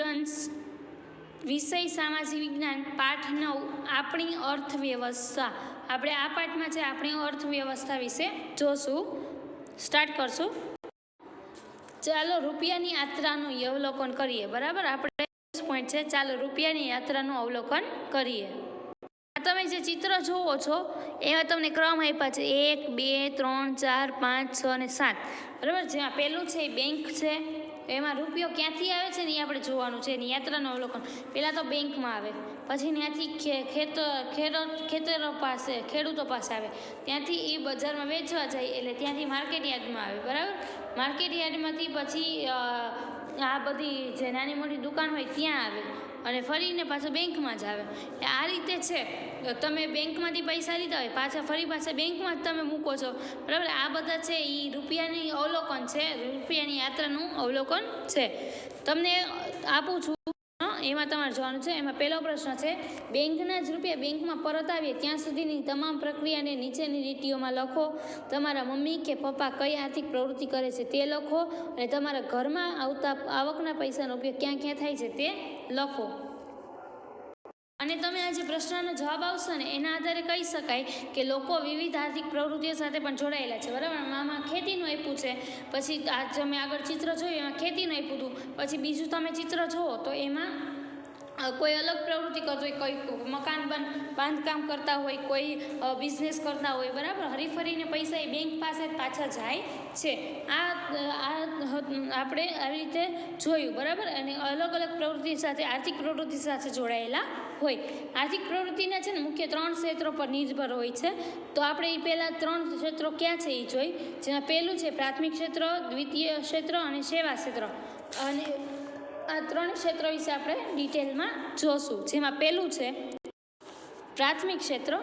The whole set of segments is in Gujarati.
સ્ટુડન્ટ્સ, વિષય સામાજિક વિજ્ઞાન, પાઠ નવ, આપણી અર્થવ્યવસ્થા. આપણે આ પાઠમાં છે, આપણી અર્થવ્યવસ્થા વિશે જોશું. સ્ટાર્ટ કરશું. ચાલો, રૂપિયાની યાત્રાનું અવલોકન કરીએ. બરાબર? આપણે પોઈન્ટ છે, ચાલો, રૂપિયાની યાત્રાનું અવલોકન કરીએ. તમે જે ચિત્ર જુઓ છો એમાં તમને ક્રમ આપ્યા છે. એક, બે, ત્રણ, ચાર, પાંચ, છ અને સાત. બરાબર? જેમાં પહેલું છે એ બેંક છે. એમાં રૂપિયો ક્યાંથી આવે છે ને એ આપણે જોવાનું છે એની યાત્રાનું અવલોકન. પહેલાં તો બેંકમાં આવે, પછી ત્યાંથી ખેતર ખેતરો પાસે, ખેડૂતો પાસે આવે. ત્યાંથી એ બજારમાં વેચવા જાય એટલે ત્યાંથી માર્કેટ યાર્ડમાં આવે, બરાબર? માર્કેટ યાર્ડમાંથી પછી આ બધી જે નાની મોટી દુકાન હોય ત્યાં આવે. અને ફરીને પાછો બેંકમાં જ આવે. એ આ રીતે છે તમે બેંકમાંથી પૈસા લીધા હોય, પાછા ફરી પાછા બેંકમાં જ તમે મૂકો છો. બરાબર? આ બધા છે એ રૂપિયાની અવલોકન છે, રૂપિયાની યાત્રાનું અવલોકન છે. તમને આપું છું એમાં તમારે જોવાનું છે, એમાં પહેલો પ્રશ્ન છે, બેંકના જ રૂપિયા બેંકમાં પરત આવીએ ત્યાં સુધીની તમામ પ્રક્રિયાને નીચેની લીટીઓમાં લખો, તમારા મમ્મી કે પપ્પા કઈ આર્થિક પ્રવૃત્તિ કરે છે તે લખો અને તમારા ઘરમાં આવતા આવકના પૈસાનો ઉપયોગ ક્યાં ક્યાં થાય છે તે લખો. અને તમે આ જે પ્રશ્નનો જવાબ આવશે ને, એના આધારે કહી શકાય કે લોકો વિવિધ આર્થિક પ્રવૃત્તિઓ સાથે પણ જોડાયેલા છે, બરાબર? આમાં ખેતીનું આપ્યું છે, પછી આ તમે આગળ ચિત્ર જોયું, એમાં ખેતીનું આપ્યું હતું, પછી બીજું તમે ચિત્ર જુઓ, તો એમાં કોઈ અલગ પ્રવૃત્તિ કરતો હોય, કોઈ મકાન બાંધકામ કરતા હોય, કોઈ બિઝનેસ કરતા હોય, બરાબર? હરીફરીને પૈસા એ બેંક પાસે પાછા જાય છે. આ આ આપણે આવી રીતે જોયું, બરાબર? અને અલગ અલગ પ્રવૃત્તિ સાથે, આર્થિક પ્રવૃત્તિ સાથે જોડાયેલા હોય. આર્થિક પ્રવૃત્તિના છે ને, મુખ્ય ત્રણ ક્ષેત્રો પર નિર્ભર હોય છે. તો આપણે એ પહેલાં ત્રણ ક્ષેત્રો ક્યાં છે એ જોઈ? જેમાં પહેલું છે પ્રાથમિક ક્ષેત્ર, દ્વિતીય ક્ષેત્ર અને સેવા ક્ષેત્ર. અને આ ત્રણ ક્ષેત્રો વિશે આપણે ડિટેલમાં જોશું. જેમાં પહેલું છે પ્રાથમિક ક્ષેત્ર.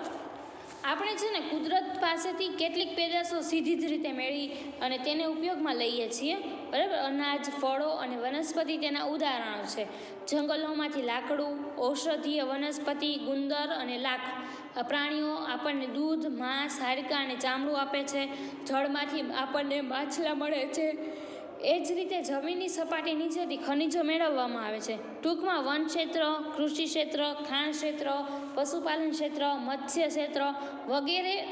આપણે છે ને કુદરત પાસેથી કેટલીક પેદાશો સીધી જ રીતે મેળવી અને તેને ઉપયોગમાં લઈએ છીએ. બરાબર? અનાજ, ફળો અને વનસ્પતિ તેના ઉદાહરણો છે. જંગલોમાંથી લાકડું, ઔષધીય વનસ્પતિ, ગુંદર અને લાખ. પ્રાણીઓ આપણને દૂધ, માંસ, હાડકાં અને ચામડું આપે છે. જળમાંથી આપણને માછલા મળે છે. એ જ રીતે જમીનની સપાટી નીચેથી ખનિજો મેળવવામાં આવે છે. ટૂંકમાં વન ક્ષેત્ર, કૃષિ ક્ષેત્ર, ખાણ ક્ષેત્ર, પશુપાલન ક્ષેત્ર, મત્સ્ય ક્ષેત્ર વગેરે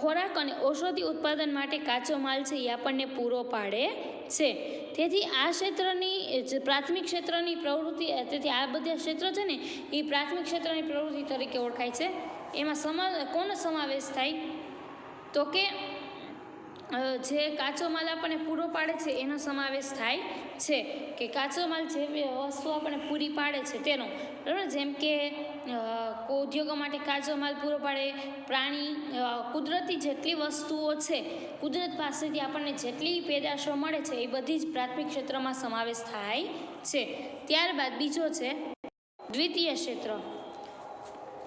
ખોરાક અને ઔષધિ ઉત્પાદન માટે કાચો માલ છે એ આપણને પૂરો પાડે છે. તેથી આ ક્ષેત્રની પ્રાથમિક ક્ષેત્રની પ્રવૃત્તિ તેથી આ બધા ક્ષેત્રો છે ને, એ પ્રાથમિક ક્ષેત્રની પ્રવૃત્તિ તરીકે ઓળખાય છે. એમાં સમા, કોનો સમાવેશ થાય? તો કે જે કાચો માલ આપણને પૂરો પાડે છે, એનો સમાવેશ થાય છે. કે કાચો માલ જે વસ્તુ આપણને પૂરી પાડે છે તેનો. બરાબર? જેમ કે ઉદ્યોગો માટે કાચો માલ પૂરો પાડે, પ્રાણી કુદરતી જેટલી વસ્તુઓ છે, કુદરત પાસેથી આપણને જેટલી પેદાશો મળે છે, એ બધી જ પ્રાથમિક ક્ષેત્રમાં સમાવેશ થાય છે. ત્યારબાદ બીજો છે, દ્વિતીય ક્ષેત્ર.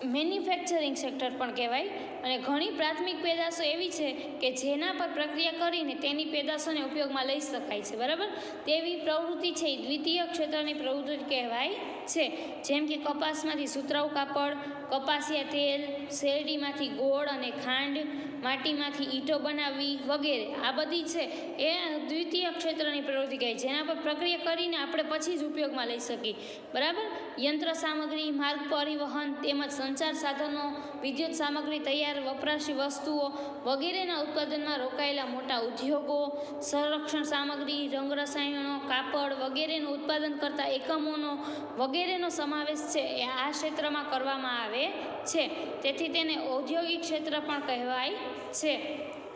મેન્યુફેક્ચરિંગ સેક્ટર પણ કહેવાય. અને ઘણી પ્રાથમિક પેદાશો એવી છે કે જેના પર પ્રક્રિયા કરીને તેની પેદાશોને ઉપયોગમાં લઈ શકાય છે. બરાબર? તેવી પ્રવૃત્તિ છે એ દ્વિતીય ક્ષેત્રની પ્રવૃત્તિ કહેવાય. છે. જેમ કે કપાસમાંથી સુતરાઉ કાપડ, કપાસિયા તેલ, શેરડીમાંથી ગોળ અને ખાંડ, માટીમાંથી ઈંટો બનાવવી વગેરે. આ બધી છે એ દ્વિતીય ક્ષેત્રની પ્રવૃત્તિ કહે જેના પર પ્રક્રિયા કરીને આપણે પછી જ ઉપયોગમાં લઈ શકીએ. બરાબર? યંત્ર સામગ્રી, માર્ગ પરિવહન તેમજ સંચાર સાધનો વિદ્યુત સામગ્રી તૈયાર વપરાશી વસ્તુઓ વગેરેના ઉત્પાદનમાં રોકાયેલા મોટા ઉદ્યોગો, સંરક્ષણ સામગ્રી, રંગ રસાયણો, કાપડ વગેરેનું ઉત્પાદન કરતા એકમોનો વગેરેનો સમાવેશ છે એ આ ક્ષેત્રમાં કરવામાં આવે છે. તેથી તેને ઔદ્યોગિક ક્ષેત્ર પણ કહેવાય છે.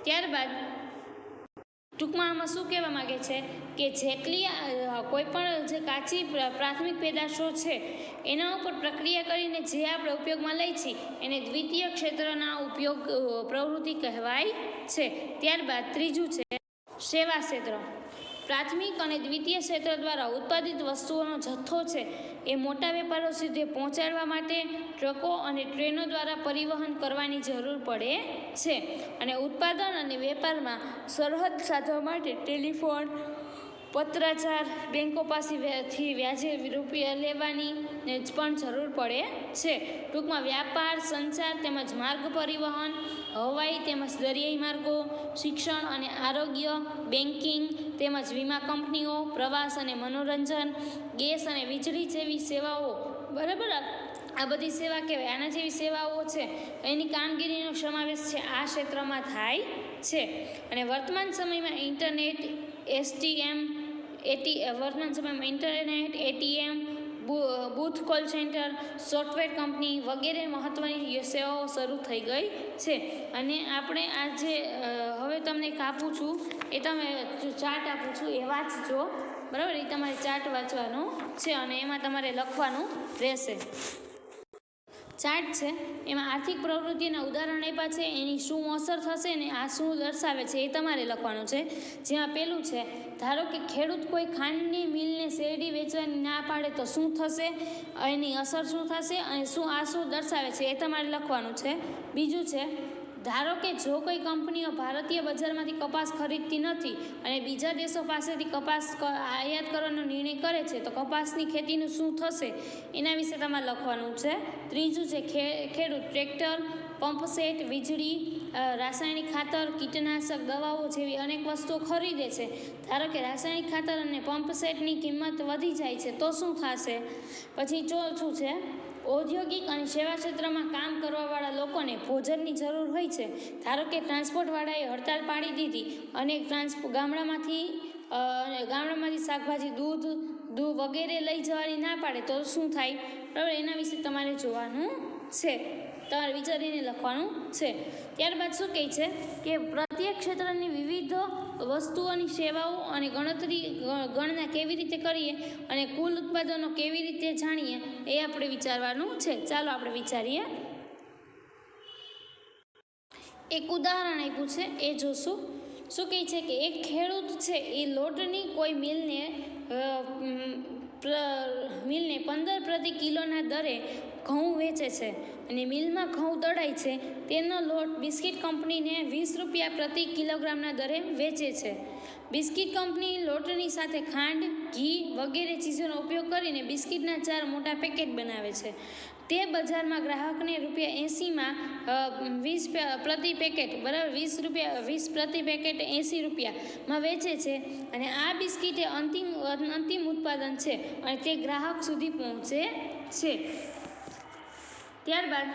ત્યારબાદ ટૂંકમાં આમાં શું કહેવા માગે છે કે જેટલી કોઈ પણ જે કાચી પ્રાથમિક પેદાશો છે, એના ઉપર પ્રક્રિયા કરીને જે આપણે ઉપયોગમાં લઈ છીએ, એને દ્વિતીય ક્ષેત્રના ઉપયોગ પ્રવૃત્તિ કહેવાય છે. ત્યારબાદ ત્રીજું છે સેવા ક્ષેત્ર. પ્રાથમિક અને દ્વિતીય ક્ષેત્ર દ્વારા ઉત્પાદિત વસ્તુઓનો જથ્થો છે એ મોટા વેપારો સુધી પહોંચાડવા માટે ટ્રકો અને ટ્રેનો દ્વારા પરિવહન કરવાની જરૂર પડે છે. અને ઉત્પાદન અને વેપારમાં સરહદ સાધવા માટે ટેલિફોન, પત્રાચાર, બેંકો પાસેથી વ્યાજે રૂપિયા લેવાની જ પણ જરૂર પડે છે. ટૂંકમાં વ્યાપાર, સંચાર તેમજ માર્ગ પરિવહન, હવાઈ તેમજ દરિયાઈ માર્ગો, શિક્ષણ અને આરોગ્ય બેન્કિંગ તેમજ વીમા કંપનીઓ, પ્રવાસ અને મનોરંજન, ગેસ અને વીજળી જેવી સેવાઓ. બરાબર? આ બધી સેવા કહેવાય. આના જેવી સેવાઓ છે. એની કામગીરીનો સમાવેશ છે. આ ક્ષેત્રમાં થાય છે. અને વર્તમાન સમયમાં ઇન્ટરનેટ, એસટીએમ, એટી વર્તમાન સમયમાં internet, ATM booth call centre, software company વગેરે મહત્ત્વની સેવાઓ શરૂ થઈ ગઈ છે. અને આપણે આ જે હવે તમને એક આપું છું. એ તમે ચાર્ટ આપું છું, એ વાંચજો. બરાબર? એ તમારે ચાર્ટ વાંચવાનું છે અને એમાં તમારે લખવાનું રહેશે. ચાર્ટ છે. એમાં આર્થિક પ્રવૃત્તિના ઉદાહરણ આપ્યા છે. એની શું અસર થશે ને આ શું દર્શાવે છે એ તમારે લખવાનું છે. જેમાં પેલું છે, ધારો કે ખેડૂત કોઈ ખાંડની મિલને શેરડી વેચવાની ના પાડે તો શું થશે? એની અસર શું થશે? અને શું આ શું દર્શાવે છે એ તમારે લખવાનું છે. બીજું છે ધારો કે જો કોઈ કંપનીઓ ભારતીય બજારમાંથી કપાસ ખરીદતી નથી અને બીજા દેશો પાસેથી કપાસ આયાત કરવાનો નિર્ણય કરે છે, તો કપાસની ખેતીનું શું થશે? એના વિશે તમારે લખવાનું છે. ત્રીજું છે ખેડૂત ટ્રેક્ટર પંપસેટ વીજળી રાસાયણિક ખાતર, કીટનાશક, દવાઓ જેવી અનેક વસ્તુઓ ખરીદે છે. ધારો કે રાસાયણિક ખાતર અને પંપસેટની કિંમત વધી જાય છે, તો શું થશે? પછી ચોથું છે ઔદ્યોગિક અને સેવા ક્ષેત્રમાં કામ કરવાવાળા લોકોને ભોજનની જરૂર હોય છે. ધારો કે ટ્રાન્સપોર્ટવાળાએ હડતાલ પાડી દીધી અને ટ્રાન્સપો ગામડામાંથી ગામડામાંથી શાકભાજી, દૂધ દૂધ વગેરે લઈ જવાની ના પાડે તો શું થાય? બરાબર, એના વિશે તમારે જોવાનું છે. તમારે વિચારીને લખવાનું છે. ત્યારબાદ શું કહે છે? કે પ્રત્યેક ક્ષેત્રની વિવિધ વસ્તુઓની સેવાઓ અને ગણતરી ગણના કેવી રીતે કરીએ અને કુલ ઉત્પાદનો કેવી રીતે જાણીએ એ આપણે વિચારવાનું છે. ચાલો આપણે વિચારીએ. એક ઉદાહરણ આપ્યું છે, એ જોશું. શું કહે છે કે એક ખેડૂત છે, એ લોટની કોઈ મિલને મિલને પંદર પ્રતિ કિલોના દરે ઘઉં વેચે છે અને મિલમાં ઘઉં દળાય છે, તેનો લોટ બિસ્કિટ કંપનીને વીસ રૂપિયા પ્રતિ કિલોગ્રામના દરે વેચે છે. બિસ્કિટ કંપની લોટની સાથે ખાંડ, ઘી વગેરે ચીજોનો ઉપયોગ કરીને બિસ્કિટના ચાર મોટા પેકેટ બનાવે છે. તે બજારમાં ગ્રાહકને રૂપિયા એંસીમાં વીસ પ્રતિ પેકેટ, બરાબર વીસ રૂપિયા, વીસ પ્રતિ પેકેટ એંસી રૂપિયામાં વેચે છે અને આ બિસ્કિટ એ અંતિમ અંતિમ ઉત્પાદન છે અને તે ગ્રાહક સુધી પહોંચે છે. ત્યારબાદ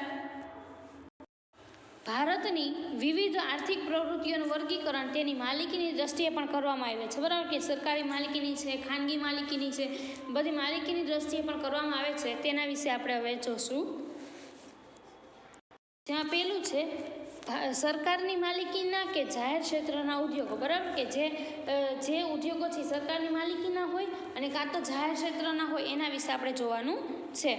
ભારતની વિવિધ આર્થિક પ્રવૃત્તિઓનું વર્ગીકરણ તેની માલિકીની દ્રષ્ટિએ પણ કરવામાં આવે છે. બરાબર કે સરકારી માલિકીની છે, ખાનગી માલિકીની છે, બધી માલિકીની દ્રષ્ટિએ પણ કરવામાં આવે છે. તેના વિશે આપણે હવે જોશું. ત્યાં પેલું છે સરકારની માલિકીના કે જાહેર ક્ષેત્રના ઉદ્યોગો. બરાબર કે જે જે ઉદ્યોગો છે સરકારની માલિકીના હોય અને કાં તો જાહેર ક્ષેત્રના હોય એના વિશે આપણે જોવાનું છે.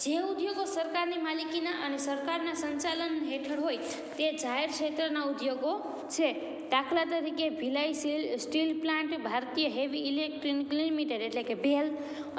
જે ઉદ્યોગો સરકારની માલિકીના અને સરકારના સંચાલન હેઠળ હોય તે જાહેર ક્ષેત્રના ઉદ્યોગો છે. દાખલા તરીકે ભિલાઈ સ્ટીલ સ્ટીલ પ્લાન્ટ, ભારતીય હેવી ઇલેક્ટ્રિક લિમિટેડ એટલે કે ભેલ,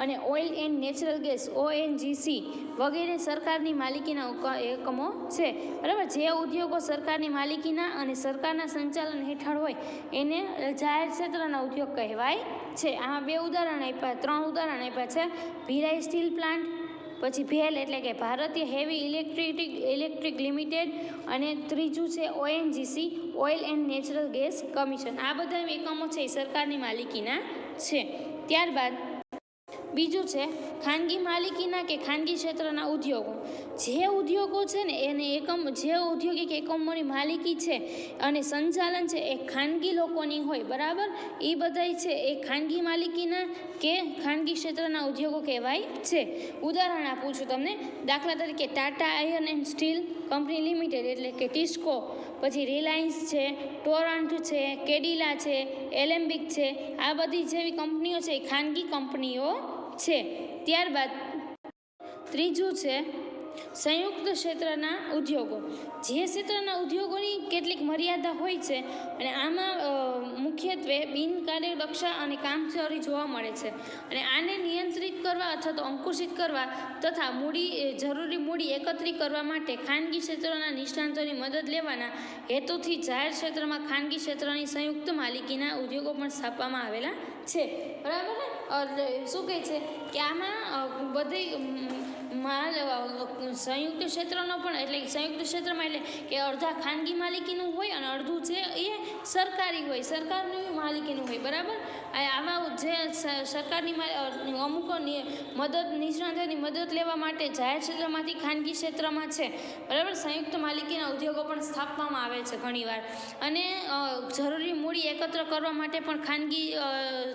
અને oil and natural gas, ONGC વગેરે સરકારની માલિકીના એકમો છે. બરાબર? જે ઉદ્યોગો સરકારની માલિકીના અને સરકારના સંચાલન હેઠળ હોય એને જાહેર ક્ષેત્રના ઉદ્યોગ કહેવાય છે. આમાં બે ઉદાહરણ આપ્યા, ત્રણ ઉદાહરણ આપ્યા છે. ભિલાઈ સ્ટીલ પ્લાન્ટ પછી ભેલ એટલે કે ભારતીય હેવી ઇલેક્ટ્રિક ઇલેક્ટ્રિક લિમિટેડ અને ત્રીજું છે ONGC, oil and natural gas commission. આ બધા એકમો છે એ સરકારની માલિકીના છે. ત્યારબાદ બીજું છે ખાનગી માલિકીના કે ખાનગી ક્ષેત્રના ઉદ્યોગો. જે ઉદ્યોગો છે ને એને એકમ, જે ઔદ્યોગિક એકમોની માલિકી છે અને સંચાલન છે એ ખાનગી લોકોની હોય, બરાબર? એ બધાય છે એ ખાનગી માલિકીના કે ખાનગી ક્ષેત્રના ઉદ્યોગો કહેવાય છે. ઉદાહરણ આપું છું તમને. દાખલા તરીકે Tata iron and steel company limited એટલે કે ટિસ્કો, પછી રિલાયન્સ છે, ટોરન્ટ છે, કેડિલા છે, એલેમ્બિક છે, આ બધી જેવી કંપનીઓ છે એ ખાનગી કંપનીઓ છે. ત્યારબાદ ત્રીજું છે સંયુક્ત ક્ષેત્રના ઉદ્યોગો. જે ક્ષેત્રના ઉદ્યોગોની કેટલીક મર્યાદા હોય છે અને આમાં મુખ્યત્વે બિનકાર્યદક્ષા અને કામચોરી જોવા મળે છે. અને આને નિયંત્રિત કરવા અથવા તો અંકુશિત કરવા તથા મૂડી જરૂરી મૂડી એકત્રિત કરવા માટે ખાનગી ક્ષેત્રના નિષ્ણાંતોની મદદ લેવાના હેતુથી જાહેર ક્ષેત્રમાં ખાનગી ક્ષેત્રની સંયુક્ત માલિકીના ઉદ્યોગો પણ સ્થાપવામાં આવેલા છે. બરાબર ને? શું કહે છે? કે આમાં બધી અ, સંયુક્ત ક્ષેત્રનો પણ એટલે સંયુક્ત ક્ષેત્રમાં એટલે કે અડધા ખાનગી માલિકીનું હોય અને અડધું છે એ સરકારી હોય સરકારની માલિકીનું હોય બરાબર? આ આવા જે સરકારની અમુક મદદ, નિષ્ણાતોની મદદ લેવા માટે જાહેર ક્ષેત્રમાંથી ખાનગી ક્ષેત્રમાં છે. બરાબર? સંયુક્ત માલિકીના ઉદ્યોગો પણ સ્થાપવામાં આવે છે ઘણીવાર. અને જરૂરી મૂડી એકત્ર કરવા માટે પણ ખાનગી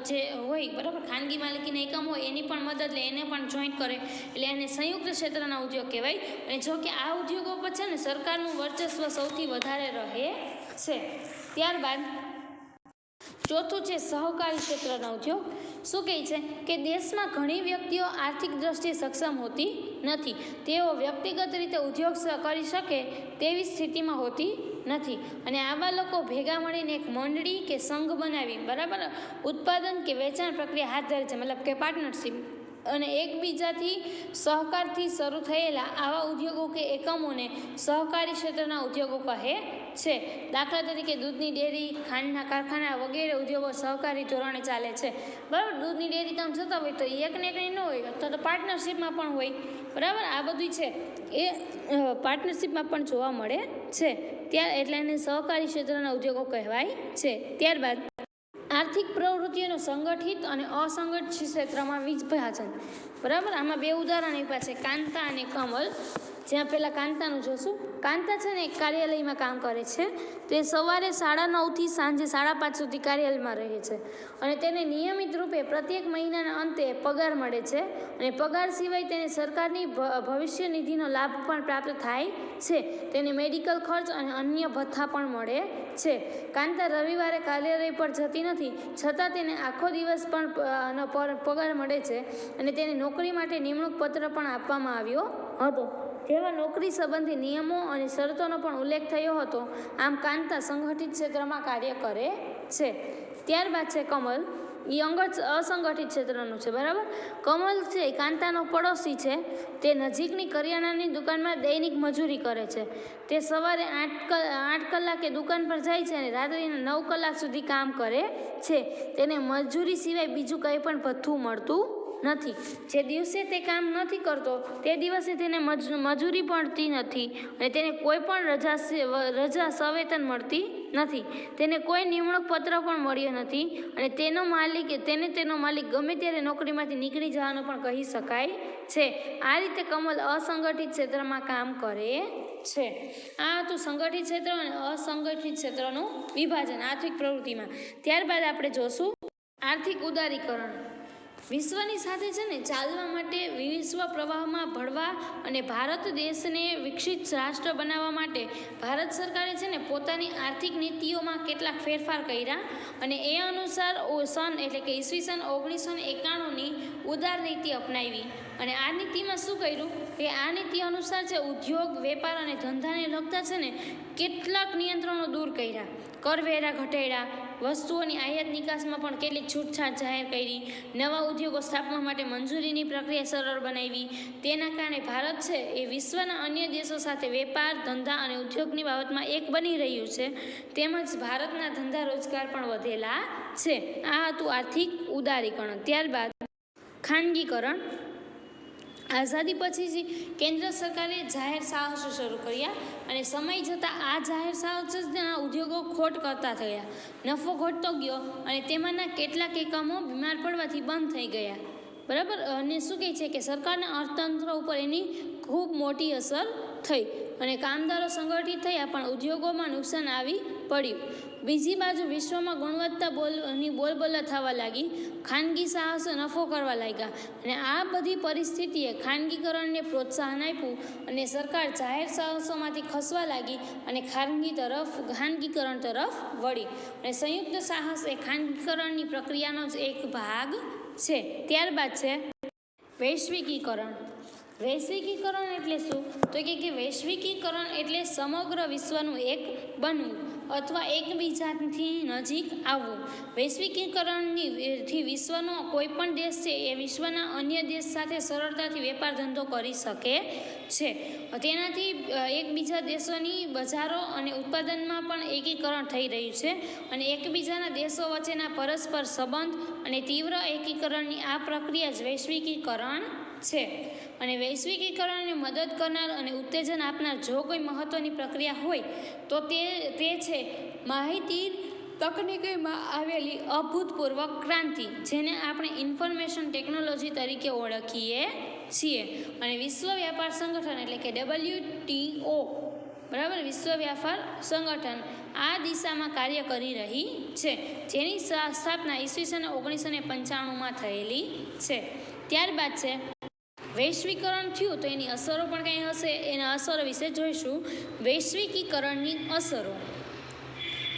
જે હોય, બરાબર? ખાનગી માલિકીના એકમ હોય, એની પણ મદદ લે, એને પણ જોઈન્ટ કરે. એટલે એને સંયુક્ત ક્ષેત્રના ઉદ્યોગ કહેવાય. અને જો કે આ ઉદ્યોગો પર છે ને સરકારનું વર્ચસ્વ સૌથી વધારે રહે છે. ત્યારબાદ ચોથું છે સહકારી ક્ષેત્રના ઉદ્યોગ. શું કહે છે? કે દેશમાં ઘણી વ્યક્તિઓ આર્થિક દ્રષ્ટિએ સક્ષમ હોતી નથી. તેઓ વ્યક્તિગત રીતે ઉદ્યોગ કરી શકે તેવી સ્થિતિમાં હોતી નથી. અને આવા લોકો ભેગા મળીને એક મંડળી કે સંઘ બનાવી, બરાબર? ઉત્પાદન કે વેચાણ પ્રક્રિયા હાથ ધરે છે, મતલબ કે પાર્ટનરશિપ અને એકબીજાથી સહકારથી શરૂ થયેલા આવા ઉદ્યોગો કે એકમોને સહકારી ક્ષેત્રના ઉદ્યોગો કહે છે. દાખલા તરીકે દૂધની ડેરી, ખાંડના કારખાના વગેરે ઉદ્યોગો સહકારી ધોરણે ચાલે છે. બરાબર, દૂધની ડેરી કામ થતા હોય તો એકને એકની ન હોય, અથવા તો પાર્ટનરશિપમાં પણ હોય. બરાબર, આ બધું છે. એ પાર્ટનરશિપમાં પણ જોવા મળે છે. ત્યાં એટલે એને સહકારી ક્ષેત્રના ઉદ્યોગો કહેવાય છે. ત્યારબાદ, આર્થિક પ્રવૃત્તિઓનું સંગઠિત અને અસંગઠિત ક્ષેત્રમાં વિભાજન. બરાબર, આમાં બે ઉદાહરણ આપ્યા છે. કાંતા અને કમલ. જ્યાં પહેલાં કાંતાનું જોશું. કાંતા છે ને એક કાર્યાલયમાં કામ કરે છે. તે સવારે સાડા નવથી સાંજે સાડા પાંચ સુધી કાર્યાલયમાં રહે છે. અને તેને નિયમિત રૂપે પ્રત્યેક મહિનાના અંતે પગાર મળે છે. અને પગાર સિવાય તેને સરકારની ભવિષ્ય નિધિનો લાભ પણ પ્રાપ્ત થાય છે. તેને મેડિકલ ખર્ચ અને અન્ય ભથ્થા પણ મળે છે. કાંતા રવિવારે કાર્યાલય પર જતી નથી. છતાં તેને આખો દિવસ પણ પગાર મળે છે. અને તેને નોકરી માટે નિમણૂક પત્ર પણ આપવામાં આવ્યો હતો. જેમાં નોકરી સંબંધી નિયમો અને શરતોનો પણ ઉલ્લેખ થયો હતો. આમ કાંતા સંગઠિત ક્ષેત્રમાં કાર્ય કરે છે. ત્યારબાદ છે કમલ. એ અંગ અસંગઠિત ક્ષેત્રનું છે, બરાબર? કમલ છે એ કાંતાનો પડોશી છે. તે નજીકની કરિયાણાની દુકાનમાં દૈનિક મજૂરી કરે છે. તે સવારે આઠ આઠ કલાકે દુકાન પર જાય છે અને રાત્રિના નવ કલાક સુધી કામ કરે છે. તેને મજૂરી સિવાય બીજું કંઈ પણ ભથ્થું મળતું નથી. જે દિવસે તે કામ નથી કરતો, તે દિવસે તેને મજ, મજૂરી પડતી નથી અને તેને કોઈ પણ રજા રજા સવેતન મળતી નથી. તેને કોઈ નિમણૂક પત્ર પણ મળ્યો નથી અને તેનો માલિક, તેને તેનો માલિક ગમે ત્યારે નોકરીમાંથી નીકળી જવાનું પણ કહી શકાય છે. આ રીતે કમલ અસંગઠિત ક્ષેત્રમાં કામ કરે છે. આ હતું સંગઠિત ક્ષેત્ર અને અસંગઠિત ક્ષેત્રનું વિભાજન આર્થિક પ્રવૃત્તિમાં. ત્યારબાદ આપણે જોશું આર્થિક ઉદારીકરણ. વિશ્વની સાથે છે ને ચાલવા માટે વિશ્વ પ્રવાહમાં ભળવા અને ભારત દેશને વિકસિત રાષ્ટ્ર બનાવવા માટે ભારત સરકારે છે ને પોતાની આર્થિક નીતિઓમાં કેટલાક ફેરફાર કર્યા અને એ અનુસાર સન એટલે કે ઈસવીસન ઓગણીસો ને એકાણુંની ઉદાર નીતિ અપનાવી. અને આ નીતિમાં શું કર્યું? કે આ નીતિ અનુસાર છે ઉદ્યોગ, વેપાર અને ધંધાને લગતા છે ને કેટલાક નિયંત્રણો દૂર કર્યા. કરવેરા ઘટાડ્યા વસ્તુઓની આયાત નિકાસમાં પણ કેટલીક છૂટછાટ જાહેર કરી. નવા ઉદ્યોગો સ્થાપવા માટે મંજૂરીની પ્રક્રિયા સરળ બનાવી. તેના કારણે ભારત છે એ વિશ્વના અન્ય દેશો સાથે વેપાર, ધંધા અને ઉદ્યોગની બાબતમાં એક બની રહ્યું છે. તેમજ ભારતના ધંધા રોજગાર પણ વધેલા છે. આ હતું આર્થિક ઉદારીકરણ. ત્યારબાદ ખાનગીકરણ. આઝાદી પછી જ કેન્દ્ર સરકારે જાહેર સાહસો શરૂ કર્યા અને સમય જતાં આ જાહેર સાહસના ઉદ્યોગો ખોટ કરતા થયા. નફો ઘટતો ગયો અને તેમાંના કેટલાક એકમો બીમાર પડવાથી બંધ થઈ ગયા. બરાબર? અને શું કહે છે કે સરકારના અર્થતંત્ર ઉપર એની ખૂબ મોટી અસર થઈ અને કામદારો સંગઠિત થયા પણ ઉદ્યોગોમાં નુકસાન આવી પડ્યું. બીજી બાજુ વિશ્વમાં ગુણવત્તા બોલની બોલબોલા થવા લાગી. ખાનગી સાહસો નફો કરવા લાગ્યા અને આ બધી પરિસ્થિતિએ ખાનગીકરણને પ્રોત્સાહન આપ્યું અને સરકાર જાહેર સાહસોમાંથી ખસવા લાગી અને ખાનગી તરફ, ખાનગીકરણ તરફ વળી. અને સંયુક્ત સાહસ એ ખાનગીકરણની પ્રક્રિયાનો જ એક ભાગ છે. ત્યારબાદ છે વૈશ્વિકીકરણ. વૈશ્વિકીકરણ એટલે શું? તો કે વૈશ્વિકીકરણ એટલે સમગ્ર વિશ્વનું એક બનવું. અથવા એકબીજાથી નજીક આવવું. વૈશ્વિકીકરણની વિશ્વનો કોઈ પણ દેશ છે એ વિશ્વના અન્ય દેશ સાથે સરળતાથી વેપાર ધંધો કરી શકે છે. તેનાથી એકબીજા દેશોની બજારો અને ઉત્પાદનમાં પણ એકીકરણ થઈ રહ્યું છે અને એકબીજાના દેશો વચ્ચેના પરસ્પર સંબંધ અને તીવ્ર એકીકરણની આ પ્રક્રિયા જ વૈશ્વિકીકરણ છે. અને વૈશ્વિકીકરણને મદદ કરનાર અને ઉત્તેજન આપનાર જો કોઈ મહત્ત્વની પ્રક્રિયા હોય, તો તે તે છે માહિતી તકનિકીમાં આવેલી અભૂતપૂર્વ ક્રાંતિ, જેને આપણે ઇન્ફોર્મેશન ટેકનોલોજી તરીકે ઓળખીએ છીએ. અને વિશ્વ વ્યાપાર સંગઠન એટલે કે ડબલ્યુટીઓ બરાબર? વિશ્વ વ્યાપાર સંગઠન આ દિશામાં કાર્ય કરી રહી છે, જેની સ્થા- સ્થાપના ઈસવીસન ઓગણીસો ને પંચાણુંમાં થયેલી છે. ત્યારબાદ છે વૈશ્વિકરણ થયું તો એની અસરો પણ કંઈ હશે? એના અસરો વિશે જોઈશું. વૈશ્વિકીકરણની અસરો.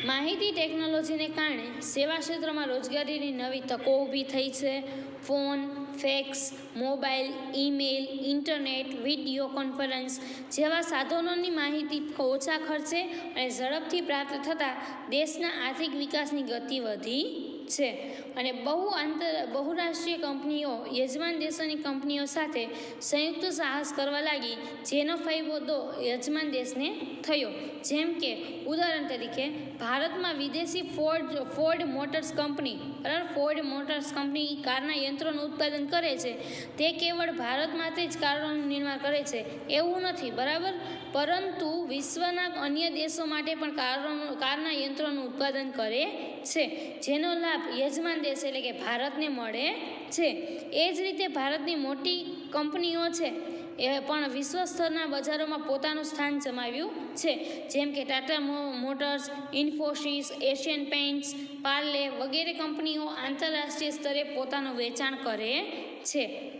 માહિતી ટેકનોલોજીને કારણે સેવા ક્ષેત્રમાં રોજગારીની નવી તકો ઊભી થઈ છે. Phone, fax, mobile, email, internet, video conference જેવા સાધનોની માહિતી ઓછા ખર્ચે અને ઝડપથી પ્રાપ્ત થતાં દેશના આર્થિક વિકાસની ગતિ વધી છે. અને બહુ આંતર બહુરાષ્ટ્રીય કંપનીઓ, યજમાન દેશોની કંપનીઓ સાથે સંયુક્ત સાહસ કરવા લાગી, જેનો ફાયદો યજમાન દેશને થયો. જેમ કે, ઉદાહરણ તરીકે, ભારતમાં વિદેશી ફોર્ડ ફોર્ડ મોટર્સ કંપની બરાબર? ફોર્ડ મોટર્સ કંપની કારના યંત્રોનું ઉત્પાદન કરે છે. તે કેવળ ભારતમાંથી જ કારોનું નિર્માણ કરે છે. એવું નથી, બરાબર? પરંતુ વિશ્વના અન્ય દેશો માટે પણ કારોનું, કારના યંત્રોનું ઉત્પાદન કરે છે. જેનો લાભ યજમાન દેશ એટલે કે ભારતને મળે છે. એ જ રીતે ભારતની મોટી કંપનીઓ છે. એ પણ વિશ્વ સ્તરના બજારોમાં પોતાનું સ્થાન જમાવ્યું છે. જેમ કે Tata motors, Infosys, Asian Paints, Parle વગેરે કંપનીઓ આંતરરાષ્ટ્રીય સ્તરે પોતાનું વેચાણ કરે છે.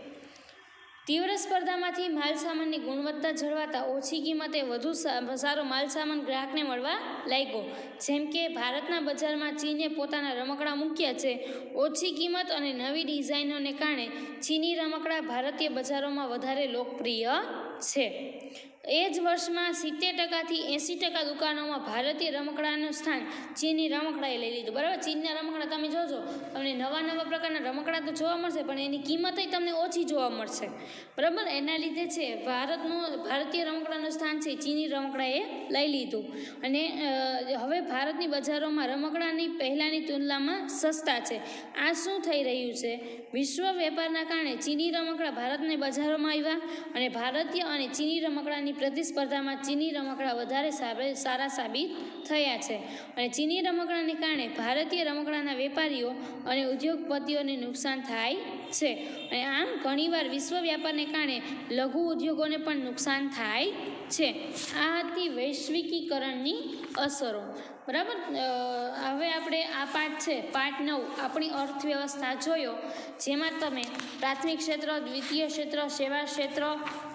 તીવ્ર સ્પર્ધામાંથી માલસામાનની ગુણવત્તા જળવાતા ઓછી કિંમતે વધુ સારો માલસામાન ગ્રાહકને મળવા લાગ્યો. જેમ કે ભારતના બજારમાં ચીને પોતાના રમકડા મૂક્યા છે. ઓછી કિંમત અને નવી ડિઝાઇનોને કારણે ચીની રમકડા ભારતીય બજારોમાં વધારે લોકપ્રિય છે. એ જ વર્ષમાં સિત્તેર ટકાથી એંસી ટકા દુકાનોમાં ભારતીય રમકડાનું સ્થાન ચીની રમકડાએ લઈ લીધું. બરાબર? ચીનના રમકડા તમે જોજો. તમને નવા નવા પ્રકારના રમકડા તો જોવા મળશે, પણ એની કિંમતય તમને ઓછી જોવા મળશે. બરાબર? એના લીધે છે, ભારતનું, ભારતીય રમકડાનું સ્થાન છે ચીની રમકડાએ લઈ લીધું. અને હવે ભારતની બજારોમાં રમકડાની પહેલાંની તુલનામાં સસ્તા છે. આ શું થઈ રહ્યું છે? વિશ્વ વેપારના કારણે ચીની રમકડા ભારતની બજારોમાં આવ્યા અને ભારતીય અને ચીની રમકડાની પ્રતિસ્પર્ધામાં ચીની રમકડા વધારે સારા સાબિત થયા છે. અને ચીની રમકડાને કારણે ભારતીય રમકડાના વેપારીઓ અને ઉદ્યોગપતિઓને નુકસાન થાય છે. અને આમ ઘણીવાર વિશ્વ વ્યાપારને કારણે લઘુ ઉદ્યોગોને પણ નુકસાન થાય છે. આ હતી વૈશ્વિકીકરણની અસરો. બરાબર? હવે આપણે આ પાઠ છે, પાઠ નવ, આપણી અર્થવ્યવસ્થા જોયો, જેમાં તમે પ્રાથમિક ક્ષેત્ર, દ્વિતીય ક્ષેત્ર, સેવા ક્ષેત્ર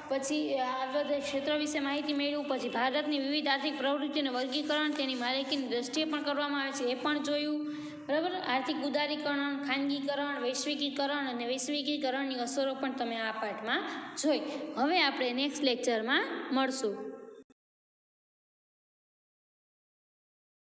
પછી આ બધા ક્ષેત્ર વિશે માહિતી મેળવ્યું પછી ભારતની વિવિધ આર્થિક પ્રવૃત્તિઓને વર્ગીકરણ તેની માલિકીની દ્રષ્ટિએ પણ કરવામાં આવે છે. એ પણ જોયું. બરાબર? આર્થિક ઉદારીકરણ, ખાનગીકરણ, વૈશ્વિકીકરણ અને વૈશ્વિકીકરણની અસરો પણ તમે આ પાઠમાં જોઈ. હવે આપણે નેક્સ્ટ લેક્ચરમાં મળશું.